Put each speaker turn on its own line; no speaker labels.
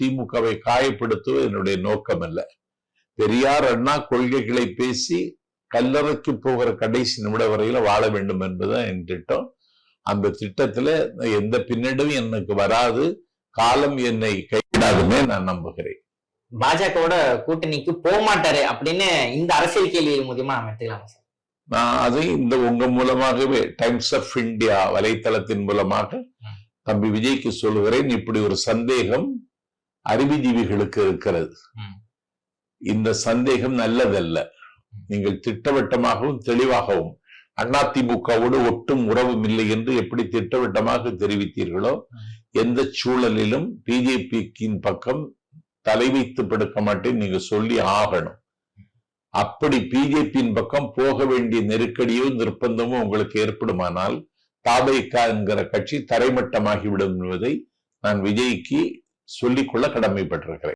திமுகவை காயப்படுத்துவது என்னுடைய நோக்கம் அல்ல பெரியார் அண்ணா கொள்கைகளை பேசி கல்லறைக்கு போகிற கடைசி நிமிட வரையில வாழ வேண்டும் என்பதுதான் என் திட்டம். அந்த திட்டத்துல எந்த பின்னடைவும் எனக்கு வராது. காலம் என்னை கைவிடாதுமே நான் நம்புகிறேன்.
பாஜகவோட கூட்டணிக்கு போக மாட்டாரு அப்படின்னு இந்த அரசியல் கேள்வி மூலியமா நம்ம எடுத்துக்கலாமா சார்?
நான் அதை இந்த உங்க மூலமாகவே டைம்ஸ் ஆஃப் இந்தியா வலைத்தளத்தின் மூலமாக தம்பி விஜய்க்கு சொல்லுகிறேன். இப்படி ஒரு சந்தேகம் அறிவுஜீவிகளுக்கு இருக்கிறது. இந்த சந்தேகம் நல்லதல்ல நீங்கள் திட்டவட்டமாகவும் தெளிவாகவும் அதிமுகவோடு ஒட்டும் உறவும் இல்லை என்று எப்படி திட்டவட்டமாக தெரிவித்தீர்களோ. எந்த சூழலிலும் பிஜேபிக்கின் பக்கம் தலை வைத்து படுக்க மாட்டேன் நீங்க சொல்லி ஆகணும் அப்படி பிஜேபியின் பக்கம் போக வேண்டிய நெருக்கடியோ நிர்பந்தமோ உங்களுக்கு ஏற்படுமானால் தாபைக்கா என்கிற கட்சி தரைமட்டமாகிவிடும் என்பதை நான் விஜய்க்கு சொல்லிக்கொள்ள கடமைப்பட்டிருக்கிறேன்.